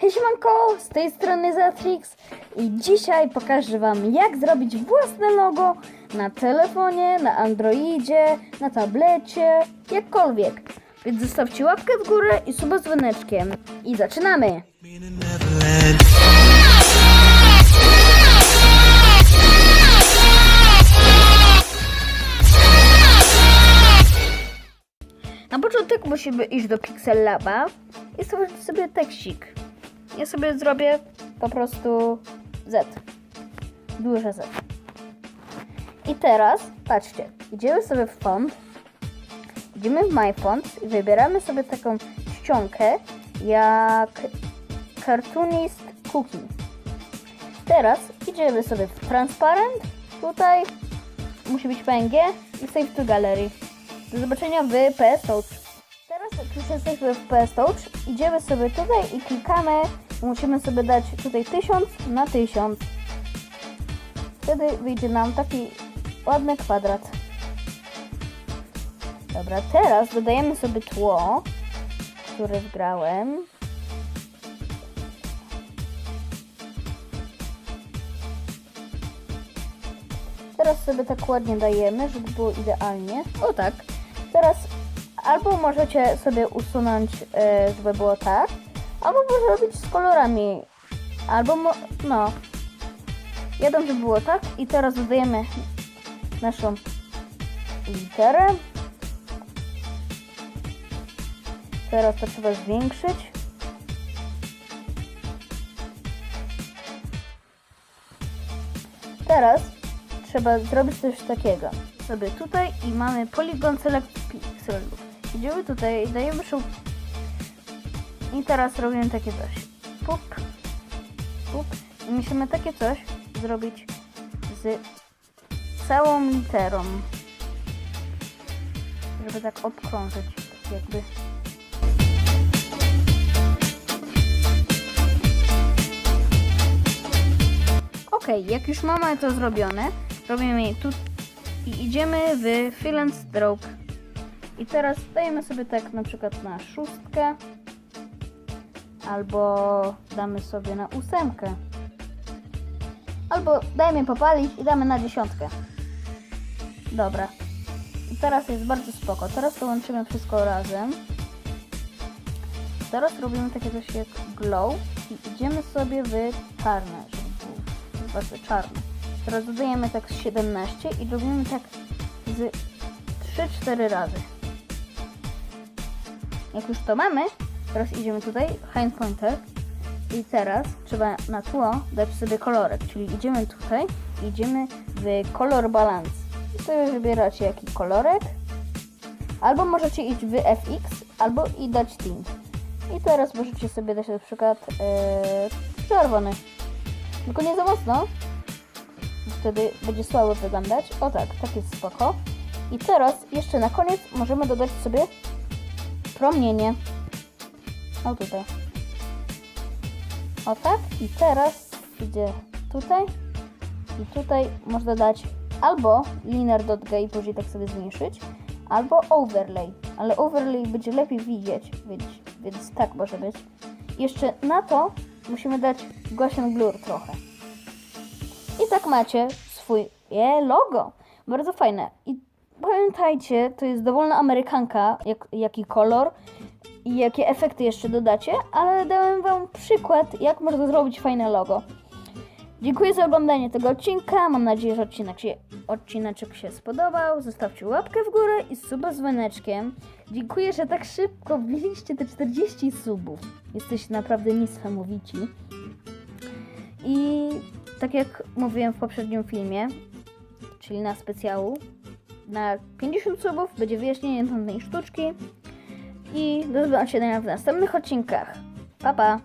Hej siemanko, z tej strony Zatrix i dzisiaj pokażę Wam jak zrobić własne logo na telefonie, na Androidzie, na tablecie, jakkolwiek. Więc zostawcie łapkę w górę i suba z dzwoneczkiem. I zaczynamy! Na początek musimy iść do Pixel Laba i stworzyć sobie tekstik. Ja sobie zrobię po prostu Z. Duże Z. I teraz, patrzcie, idziemy sobie w font, idziemy w My Font i wybieramy sobie taką ściągę jak Cartoonist Cookie. Teraz idziemy sobie w Transparent, tutaj musi być PNG i Save to Gallery. Do zobaczenia w PS Touch. Teraz jak już jesteśmy w PS Touch, idziemy sobie tutaj i klikamy. Musimy sobie dać tutaj 1000 na 1000. Wtedy wyjdzie nam taki ładny kwadrat. Dobra, teraz dodajemy sobie tło, które wgrałem. Teraz sobie tak ładnie dajemy, żeby było idealnie. O tak. Teraz albo możecie sobie usunąć, e, żeby było tak, albo można robić z kolorami. Albo, no. Jeden, żeby było tak. I teraz dodajemy naszą literę. Teraz to trzeba zwiększyć. Teraz trzeba zrobić coś takiego. Sobie tutaj i mamy Polygon Select Pixel. Idziemy tutaj, dajemy szum. I teraz robimy takie coś. Pup, pup. I musimy takie coś zrobić z całą literą. Żeby tak obkrążyć, jakby. Ok, jak już mamy to zrobione, robimy tu i idziemy w Fill and Stroke. I teraz dajemy sobie tak na przykład na szóstkę, albo damy sobie na ósemkę, albo dajmy popalić i damy na dziesiątkę. Dobra. Teraz jest bardzo spoko. Teraz to łączymy wszystko razem. Teraz robimy takie coś jak glow i idziemy sobie w czarne, żeby bardzo. Teraz dodajemy tak z 17 i robimy tak z 3-4 razy. Jak już to mamy, teraz idziemy tutaj, hand pointer i teraz trzeba na tło dać sobie kolorek, czyli idziemy tutaj, idziemy w color balance i sobie wybieracie jaki kolorek, albo możecie iść w FX, albo i dać tint. I teraz możecie sobie dać na przykład yy, czerwony. Tylko nie za mocno. Wtedy będzie słabo wyglądać. O tak, tak jest spoko. I teraz jeszcze na koniec możemy dodać sobie promienie. O tutaj. O tak. I teraz idzie tutaj. I tutaj można dać albo linear.g i później tak sobie zmniejszyć, albo overlay. Ale overlay będzie lepiej widzieć, więc, więc tak może być. Jeszcze na to musimy dać Gaussian Blur trochę. I tak macie swój je logo. Bardzo fajne. I pamiętajcie, to jest dowolna amerykanka, jak, jaki kolor i jakie efekty jeszcze dodacie, ale dałem wam przykład, jak można zrobić fajne logo. Dziękuję za oglądanie tego odcinka. Mam nadzieję, że odcinek się, odcineczek się spodobał. Zostawcie łapkę w górę i suba z dzwoneczkiem. Dziękuję, że tak szybko wbiliście te 40 subów. Jesteście naprawdę niesamowici. I tak jak mówiłem w poprzednim filmie, czyli na specjału, na 50 subów będzie wyjaśnienie tej sztuczki. I do zobaczenia w następnych odcinkach. Pa, pa!